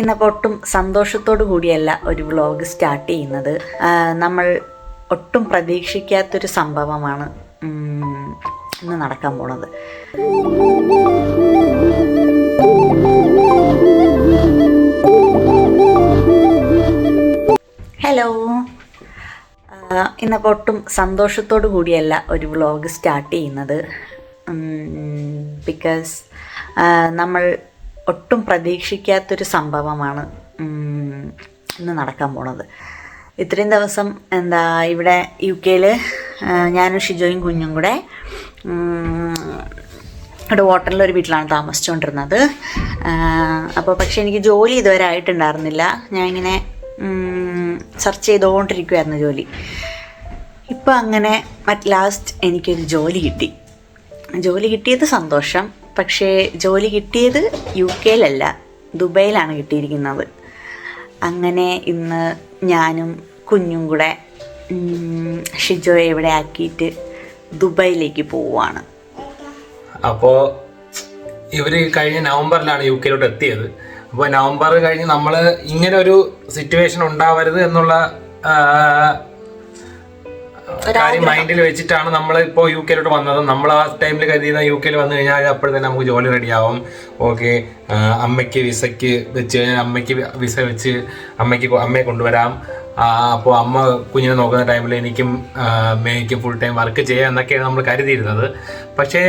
ഇന്നിപ്പോൾ ഒട്ടും സന്തോഷത്തോടു കൂടിയല്ല ഒരു വ്ളോഗ് സ്റ്റാർട്ട് ചെയ്യുന്നത്. നമ്മൾ ഒട്ടും പ്രതീക്ഷിക്കാത്തൊരു സംഭവമാണ് ഇന്ന് നടക്കാൻ പോണത്. ഹലോ. ഇന്നിപ്പോൾ ഒട്ടും സന്തോഷത്തോടു കൂടിയല്ല ഒരു വ്ളോഗ് സ്റ്റാർട്ട് ചെയ്യുന്നത് ബിക്കോസ് നമ്മൾ ഒട്ടും പ്രതീക്ഷിക്കാത്തൊരു സംഭവമാണ് ഇന്ന് നടക്കാൻ പോണത്. ഇത്രയും ദിവസം എന്താ ഇവിടെ യു കെയിൽ ഞാനും ഷിജോയും കുഞ്ഞും കൂടെ ഇവിടെ ഹോട്ടലിൽ ഒരു വീട്ടിലാണ് താമസിച്ചുകൊണ്ടിരുന്നത് അപ്പോൾ പക്ഷേ എനിക്ക് ജോലി ഇതുവരെ ആയിട്ടുണ്ടായിരുന്നില്ല. ഞാൻ ഇങ്ങനെ സെർച്ച് ചെയ്തുകൊണ്ടിരിക്കുമായിരുന്നു ജോലി. ഇപ്പം അങ്ങനെ അറ്റ് ലാസ്റ്റ് എനിക്കൊരു ജോലി കിട്ടി. ജോലി കിട്ടിയത് സന്തോഷം. പക്ഷേ ജോലി കിട്ടിയത് യു കെയിലല്ല ദുബൈയിലാണ് കിട്ടിയിരിക്കുന്നത്. അങ്ങനെ ഇന്ന് ഞാനും കുഞ്ഞും കൂടെ ഷിജോ ഷിജോയെ ഇവിടെ ആക്കിയിട്ട് ദുബൈയിലേക്ക് പോവുകയാണ് അപ്പോൾ ഇവർ കഴിഞ്ഞ നവംബറിലാണ് യു കെയിലോട്ട് എത്തിയത്. അപ്പോൾ നവംബർ കഴിഞ്ഞ് നമ്മൾ ഇങ്ങനെ ഒരു സിറ്റുവേഷൻ ഉണ്ടാവരുത് എന്നുള്ള മൈൻഡിൽ വെച്ചിട്ടാണ് നമ്മൾ ഇപ്പോൾ യു കെയിലോട്ട് വന്നത്. നമ്മൾ ആ ടൈമിൽ കരുതിയിരുന്ന യു കെയിൽ വന്നു കഴിഞ്ഞാൽ അപ്പോൾ തന്നെ നമുക്ക് ജോലി റെഡിയാവും ഓക്കെ അമ്മയ്ക്ക് വിസയ്ക്ക് വെച്ച് കഴിഞ്ഞാൽ അമ്മയ്ക്ക് വിസ വെച്ച് അമ്മയ്ക്ക് അമ്മയെ കൊണ്ടുവരാം. അപ്പോൾ അമ്മ കുഞ്ഞിനെ നോക്കുന്ന ടൈമിൽ എനിക്കും മേയ്ക്കും ഫുൾ ടൈം വർക്ക് ചെയ്യാം എന്നൊക്കെയാണ് നമ്മൾ കരുതിയിരുന്നത്. പക്ഷേ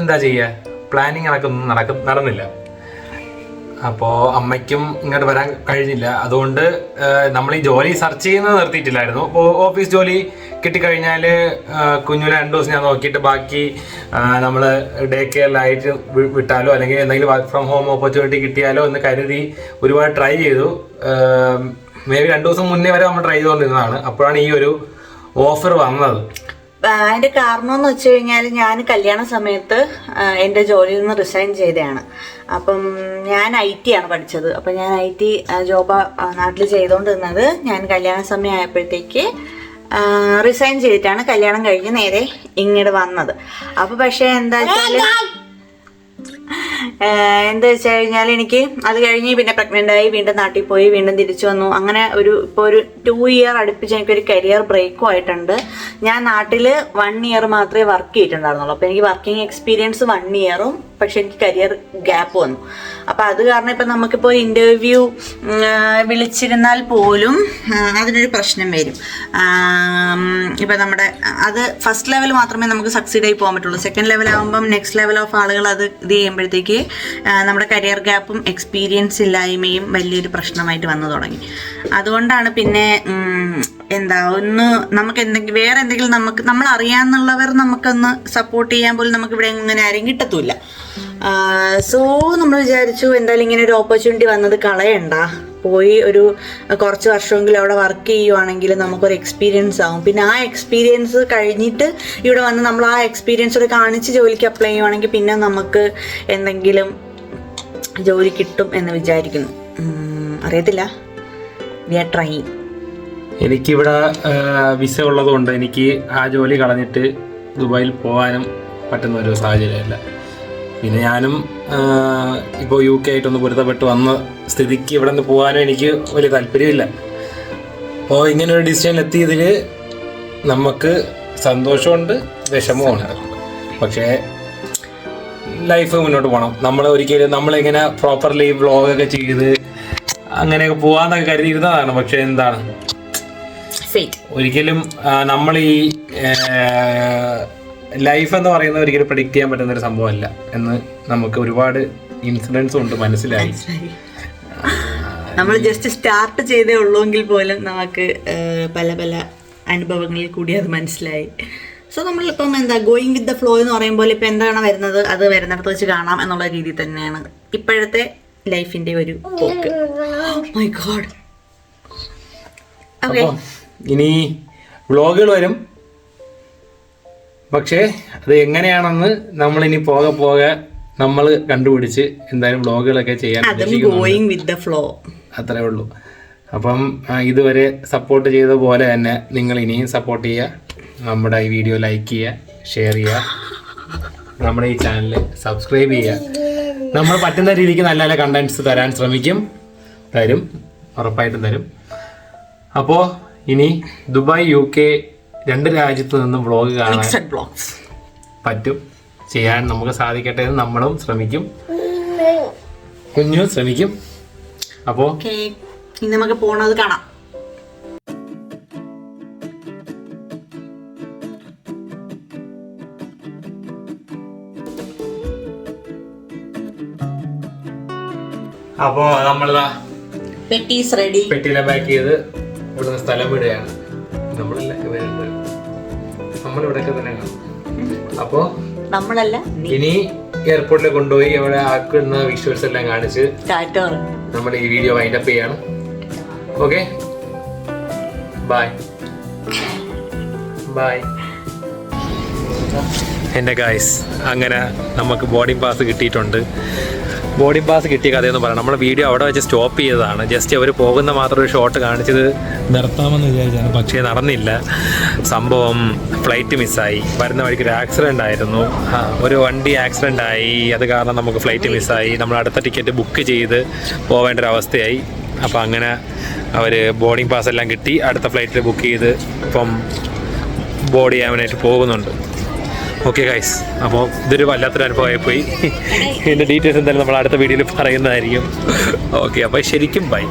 എന്താ ചെയ്യുക പ്ലാനിങ് നടക്കുന്നു നടക്കും നടന്നില്ല. അപ്പോൾ അമ്മയ്ക്കും ഇങ്ങോട്ട് വരാൻ കഴിഞ്ഞില്ല. അതുകൊണ്ട് നമ്മൾ ഈ ജോലി സെർച്ച് ചെയ്യുന്നത് നിർത്തിയിട്ടില്ലായിരുന്നു. അപ്പോൾ ഓഫീസ് ജോലി കിട്ടിക്കഴിഞ്ഞാൽ കുഞ്ഞിനെ രണ്ട് ദിവസം ഞാൻ നോക്കിയിട്ട് ബാക്കി നമ്മൾ ഡേ കെയറിലായിട്ട് വിട്ടാലോ അല്ലെങ്കിൽ എന്തെങ്കിലും വർക്ക് ഫ്രം ഹോം ഓപ്പർച്യൂണിറ്റി കിട്ടിയാലോ എന്ന് കരുതി ഒരുപാട് ട്രൈ ചെയ്തു. മേ ബി രണ്ട് ദിവസം മുന്നേ വരെ നമ്മൾ ട്രൈ ചെയ്തുകൊണ്ടിരുന്നതാണ്. അപ്പോഴാണ് ഈ ഒരു ഓഫർ വന്നത്. ആ, അതിന്റെ കാരണം എന്ന് വെച്ച് കഴിഞ്ഞാൽ ഞാൻ കല്യാണ സമയത്ത് എന്റെ ജോലിയിൽ നിന്ന് റിസൈൻ ചെയ്തതാണ് അപ്പം ഞാൻ ഐ ടി ആണ് പഠിച്ചത്. അപ്പം ഞാൻ ഐ ടി ജോബ് നാട്ടിൽ ചെയ്തുകൊണ്ടിരുന്നത് ഞാൻ കല്യാണ സമയം ആയപ്പോഴത്തേക്ക് റിസൈൻ ചെയ്തിട്ടാണ് കല്യാണം കഴിഞ്ഞ് നേരെ ഇങ്ങോട്ട് വന്നത്. അപ്പോൾ പക്ഷേ എന്താ വെച്ചാൽ എന്താ വെച്ച് കഴിഞ്ഞാൽ എനിക്ക് അത് കഴിഞ്ഞ് പിന്നെ പ്രഗ്നന്റ് ആയി വീണ്ടും നാട്ടിൽ പോയി വീണ്ടും തിരിച്ചു വന്നു. അങ്ങനെ ഒരു ഇപ്പോൾ ഒരു ടു ഇയർ അടുപ്പിച്ച് എനിക്കൊരു കരിയർ ബ്രേക്കും ആയിട്ടുണ്ട്. ഞാൻ നാട്ടിൽ വൺ ഇയർ മാത്രമേ വർക്ക് ചെയ്തിട്ടുണ്ടായിരുന്നുള്ളൂ. അപ്പോൾ എനിക്ക് വർക്കിംഗ് എക്സ്പീരിയൻസ് വൺ ഇയറും പക്ഷെ എനിക്ക് കരിയർ ഗ്യാപ്പ് വന്നു. അപ്പോൾ അത് കാരണം ഇപ്പം നമുക്കിപ്പോൾ ഇന്റർവ്യൂ വിളിച്ചിരുന്നാൽ പോലും അതിനൊരു പ്രശ്നം വരും. ഇപ്പം നമ്മുടെ അത് ഫസ്റ്റ് ലെവൽ മാത്രമേ നമുക്ക് സക്സീഡ് ആയി പോകാൻ പറ്റുള്ളൂ. സെക്കൻഡ് ലെവൽ ആകുമ്പം നെക്സ്റ്റ് ലെവൽ ഓഫ് ആളുകൾ അത് ഇത് ചെയ്യുമ്പോഴത്തേക്ക് നമ്മുടെ കരിയർ ഗ്യാപ്പും എക്സ്പീരിയൻസ് ഇല്ലായ്മയും വലിയൊരു പ്രശ്നമായിട്ട് വന്നു തുടങ്ങി. അതുകൊണ്ടാണ് പിന്നെ എന്താ ഒന്ന് നമുക്ക് എന്തെങ്കിലും വേറെ എന്തെങ്കിലും നമുക്ക് നമ്മൾ അറിയാന്നുള്ളവർ നമുക്കൊന്ന് സപ്പോർട്ട് ചെയ്യാൻ പോലും നമുക്ക് ഇവിടെ അങ്ങനെ ആരും കിട്ടത്തില്ല. സോ നമ്മൾ വിചാരിച്ചു എന്തായാലും ഇങ്ങനെ ഒരു ഓപ്പർച്യൂണിറ്റി വന്നത് കളയണ്ട. പോയി ഒരു കുറച്ച് വർഷമെങ്കിലും അവിടെ വർക്ക് ചെയ്യുവാണെങ്കിൽ നമുക്കൊരു എക്സ്പീരിയൻസ് ആവും. പിന്നെ ആ എക്സ്പീരിയൻസ് കഴിഞ്ഞിട്ട് ഇവിടെ വന്ന് നമ്മൾ ആ എക്സ്പീരിയൻസ് കൂടെ കാണിച്ച് ജോലിക്ക് അപ്ലൈ ചെയ്യുവാണെങ്കിൽ പിന്നെ നമുക്ക് എന്തെങ്കിലും ജോലി കിട്ടും എന്ന് വിചാരിക്കുന്നു. അറിയത്തില്ല? വി ആർ ട്രൈ എനിക്കിവിടെ വിസ ഉള്ളതുകൊണ്ട് എനിക്ക് ആ ജോലി കളഞ്ഞിട്ട് ദുബായിൽ പോകാനും പറ്റുന്ന ഒരു സാഹചര്യമല്ല പിന്നെ ഞാനും ഇപ്പോൾ യു കെ ആയിട്ടൊന്ന് പൊരുത്തപ്പെട്ട് വന്ന സ്ഥിതിക്ക് ഇവിടെ നിന്ന് പോകാനും എനിക്ക് വലിയ താല്പര്യമില്ല. അപ്പോൾ ഇങ്ങനെ ഒരു ഡിസിഷൻ എത്തിയതിൽ നമുക്ക് സന്തോഷമുണ്ട് വിഷമമുണ്ട് പക്ഷേ ലൈഫ് മുന്നോട്ട് പോകണം നമ്മൾ ഒരിക്കലും നമ്മളിങ്ങനെ പ്രോപ്പർലി വ്ളോഗൊക്കെ ചെയ്ത് അങ്ങനെയൊക്കെ പോകാന്നൊക്കെ കരുതിയിരുന്നതാണ്. പക്ഷെ എന്താണ്? ഒരിക്കലും നമ്മൾ ഈ ലൈഫ് എന്ന് പറയുന്നത് ഒരിക്കലും പ്രഡിക്റ്റ് ചെയ്യാൻ പറ്റുന്ന ഒരു സംഭവമല്ല എന്ന് നമുക്ക് ഒരുപാട് ഇൻസിഡൻസും ഉണ്ട് മനസ്സിലായി. നമ്മൾ ജസ്റ്റ് സ്റ്റാർട്ട് ചെയ്തേ ഉള്ളൂവെങ്കിൽ പോലും നമുക്ക് പല പല അനുഭവങ്ങളിൽ കൂടി അത് മനസ്സിലായി. സോ നമ്മളിപ്പം എന്താ ഗോയിങ് വിത്ത് ദ ഫ്ലോ എന്ന് പറയുമ്പോൾ ഇപ്പം എന്താണ് വരുന്നത്? അത് വരുന്നിടത്ത് വെച്ച് കാണാം എന്നുള്ള രീതി തന്നെയാണ് ഇപ്പോഴത്തെ ലൈഫിന്റെ ഒരു പോക്ക്. മൈ ഗോഡ് ഓക്കെ ഇനി വ്ളോഗുകൾ വരും. പക്ഷേ അത് എങ്ങനെയാണെന്ന് നമ്മളിനി പോകെ പോകെ നമ്മൾ കണ്ടുപിടിച്ച് എന്തായാലും വ്ളോഗുകളൊക്കെ ചെയ്യാൻ ഗോയിങ് വിത്ത് ദ ഫ്ലോ അത്രേ ഉള്ളൂ. അപ്പം ഇതുവരെ സപ്പോർട്ട് ചെയ്ത പോലെ തന്നെ നിങ്ങൾ ഇനിയും സപ്പോർട്ട് ചെയ്യുക. നമ്മുടെ ഈ വീഡിയോ ലൈക്ക് ചെയ്യുക ഷെയർ ചെയ്യുക. നമ്മുടെ ഈ ചാനൽ സബ്സ്ക്രൈബ് ചെയ്യുക. നമ്മൾ പറ്റുന്ന രീതിക്ക് നല്ല നല്ല കണ്ടന്റ്സ് തരാൻ ശ്രമിക്കും. തരും. ഉറപ്പായിട്ടും തരും. അപ്പോൾ ഇനി ദുബായ് യു കെ രണ്ട് രാജ്യത്ത് നിന്നും വ്ളോഗ് കാണാൻ പറ്റും. ചെയ്യാൻ നമുക്ക് സാധിക്കട്ടെ എന്ന് നമ്മളും ശ്രമിക്കും. കുഞ്ഞു ശ്രമിക്കും. അപ്പോ ഇനി നമുക്ക് പോണത് കാണാം. അപ്പോ നമ്മളിതാ പെട്ടീസ് റെഡി പെട്ടിയിലെ പാക്ക് ചെയ്ത് ഇവിടുന്ന് സ്ഥലം വിടുകയാണ്. നമ്മളല്ല ഇവരുണ്ട് നമ്മളിവിടെയൊക്കെ തന്നെ കാണും. അപ്പോൾ നമ്മളല്ല ഇനി എയർപോർട്ടിൽ കൊണ്ടുപോയി അവിടെ ആക്കുന്ന വിഷ്വൽസ് എല്ലാം കാണിച്ച് നമ്മൾ ഈ വീഡിയോ വൈൻഡ് അപ്പ് ചെയ്യാണ്. ഓക്കെ ബൈ ബൈ എന്റെ ഗായ്സ് അങ്ങനെ നമുക്ക് ബോർഡിംഗ് പാസ് കിട്ടിയിട്ടുണ്ട്. ബോർഡിംഗ് പാസ് കിട്ടിയ കഥയെന്ന് പറയാം. നമ്മൾ വീഡിയോ അവിടെ വെച്ച് സ്റ്റോപ്പ് ചെയ്തതാണ്. ജസ്റ്റ് അവർ പോകുന്ന മാത്രം ഒരു ഷോട്ട് കാണിച്ചത് നിർത്താമെന്ന് വിചാരിച്ചാണ്. പക്ഷേ നടന്നില്ല. സംഭവം ഫ്ലൈറ്റ് മിസ്സായി വരുന്ന വഴിക്ക് ഒരു ആക്സിഡന്റ് ആയിരുന്നു. ഒരു വണ്ടി ആക്സിഡന്റ് ആയി. അത് കാരണം നമുക്ക് ഫ്ലൈറ്റ് മിസ്സായി നമ്മൾ അടുത്ത ടിക്കറ്റ് ബുക്ക് ചെയ്ത് പോവേണ്ട ഒരു അവസ്ഥയായി. അപ്പോൾ അങ്ങനെ അവർ ബോർഡിംഗ് പാസ് എല്ലാം കിട്ടി. അടുത്ത ഫ്ലൈറ്റിൽ ബുക്ക് ചെയ്ത് ഇപ്പം ബോർഡ് ചെയ്യാനായിട്ട് പോകുന്നുണ്ട്. ഓക്കെ ഗൈസ് അപ്പോൾ ഇതൊരു വല്ലാത്തൊരു അനുഭവമായി പോയി ഇതിന്റെ ഡീറ്റെയിൽസ് എന്തായാലും നമ്മൾ അടുത്ത വീഡിയോയിൽ പറയുന്നതായിരിക്കും. ഓക്കെ അപ്പോൾ ശരിക്കും ബൈ